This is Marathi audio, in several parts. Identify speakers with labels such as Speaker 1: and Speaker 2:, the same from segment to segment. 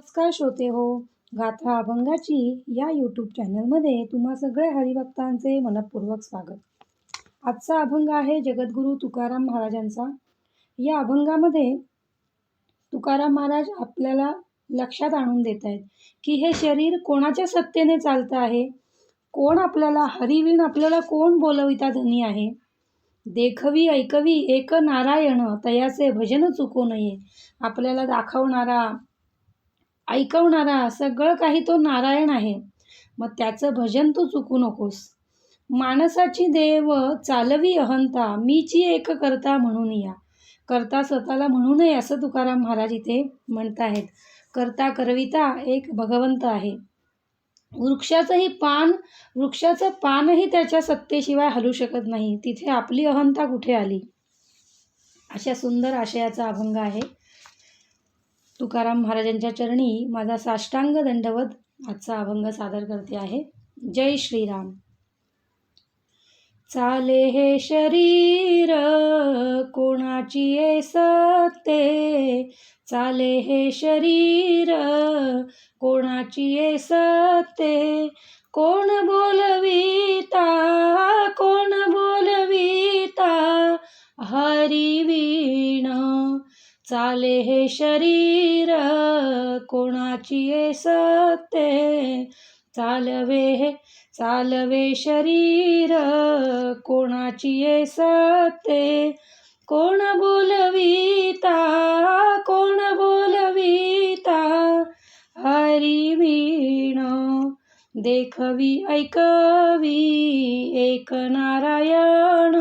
Speaker 1: नमस्कार श्रोते हो गाथा अभंगाची या यूट्यूब चॅनलमध्ये तुम्हा सगळ्या हरिभक्तांचे मनपूर्वक स्वागत. आजचा अभंग आहे जगद्गुरू तुकाराम महाराजांचा. या अभंगामध्ये तुकाराम महाराज आपल्याला लक्षात आणून देत आहेत की हे शरीर कोणाच्या सत्तेने चालतं आहे? कोण आपल्याला हरिविण आपल्याला कोण बोलविता धनी आहे? देखवी ऐकवी एक नारायण तयाचे भजन चुकू नये आपल्याला दाखवणारा ऐकवणारा सगळं काही तो नारायण आहे. मग त्याचं भजन तू चुकू नकोस. माणसाची देव चालवी अहंता मीची एक करता म्हणून या. करता स्वतःला म्हणू नये असं तुकाराम महाराज इथे म्हणत आहेत करता करविता एक भगवंत आहे. वृक्षाचंही पान वृक्षाचं पानही त्याच्या सत्तेशिवाय हलू शकत नाही. तिथे आपली अहंता कुठे आली? अशा सुंदर आशयाचा अभंग आहे. तुकाराम महाराजांच्या चरणी माझा साष्टांग दंडवत आजचा अभंग सादर करते आहे. जय श्रीराम. चाले हे शरीर कोणाची ये सत्ते? चाले हे शरीर कोणाची ये सत्ते? कोण बोलविता कोण बोलविता? हरिवीण चाले हे शरीर कोणाची ये सत्ते? चालवे हे चालवे शरीर कोणाची ये सत्ते? कोण बोलविता कोण बोलविता? हरिवीण देखवी ऐकवी एक नारायण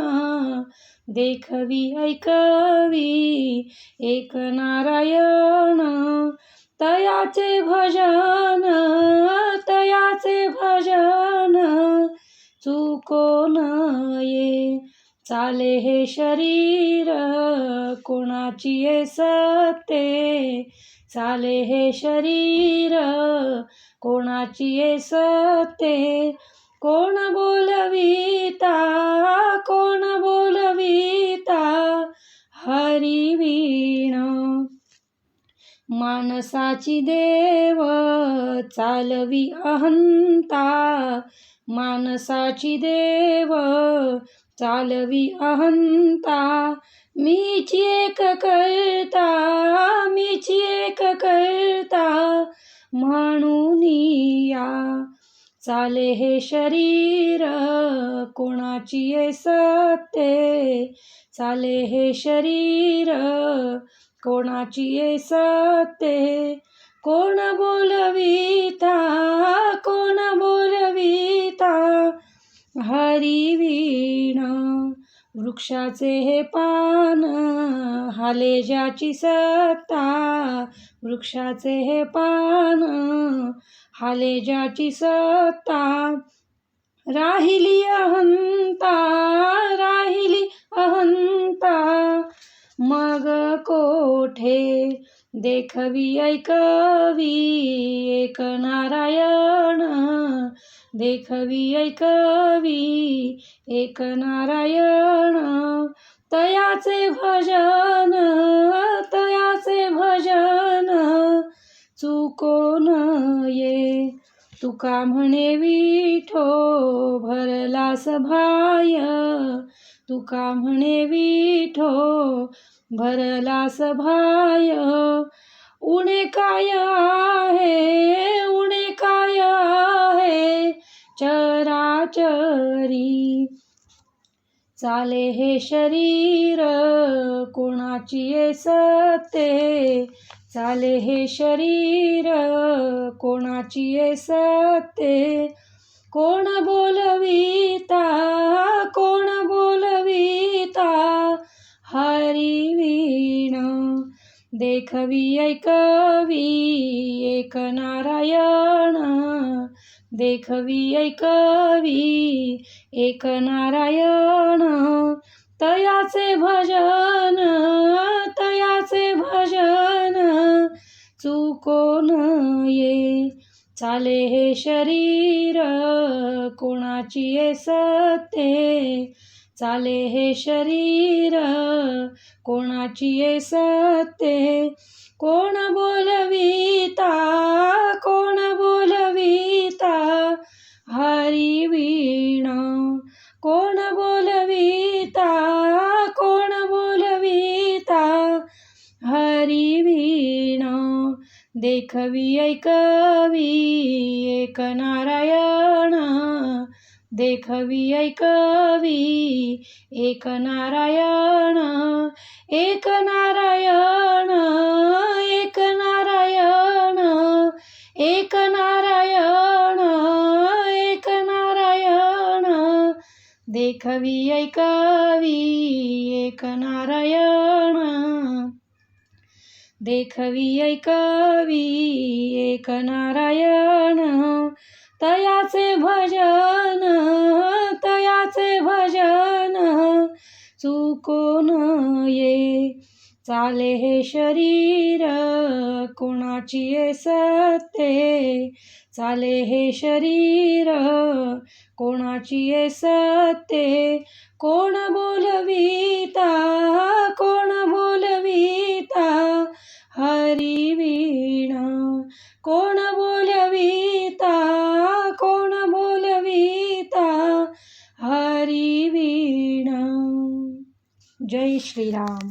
Speaker 1: देखवी ऐकवी. एक नारायण तयाचे भजन तयाचे भजन. चुको ये चाले हे शरीर कोणाची ये सत्ते? चाले हे शरीर कोणाची ये सत्ते? कोण बोलविता? कोण बोलविता? हरिवीण मानसाची देव चालवी अहंता. मानसाची देव चालवी अहंता. मीची एक करता मीची एक करता म्हणून या चाले हे शरीर कोणाची ये सत्ते? चाले हे शरीर कोणाची ये सत्ते? कोण बोलविता कोण बोलविता? हरिवीण वृक्षाचे हे पान हाले ज्याची सत्ता? वृक्षाचे हे पान हाले ज्याची सत्ता राहिली अहंता राहिली अहंता. मग कोठे? देखवी ऐकवी एक नारायण. देखवी ऐकवी एक नारायण. तयाचे भजन कोण ये? तुका म्हणे विठो भरलास भाय. तुका म्हणे विठो भरलास भाय. उणे काय आहे? उणे काय आहे? चराचरी चाले हे शरीर कोणाची ये चाले हे शरीर कोणाची सते कोण बोलविता कोण बोलविता? हरिवीण देखवी ऐकवी एक नारायण. देखवी ऐकवी एक नारायण. तयाचे भजन तयाचे भजन. चुकोन ये? चाले हे शरीर कोणाची ये सत्ते? चाले हे शरीर कोणाची ये सत्ते? कोण बोलविता? कोण बोलविता? हरी वीण कोण बोलविता? कोण बोलविता? हरी वीण देखवी ऐकवी एक नारायण देखवी ऐकवी एक नारायण एक नारायण एक नारायण एक नारायण एक नारायण देखवी ऐकवी एक नारायण देखवी ऐकवी एक नारायण तयाचे भजन तयाचे भजन चुकोन ये. चाले हे शरीर कोणाची ये सत्ते? चाले हे शरीर कोणाची ये सत्ते? कोण बोलविता कोण बोलविता? हरिवीणा कोण बोलविता? जय श्रीराम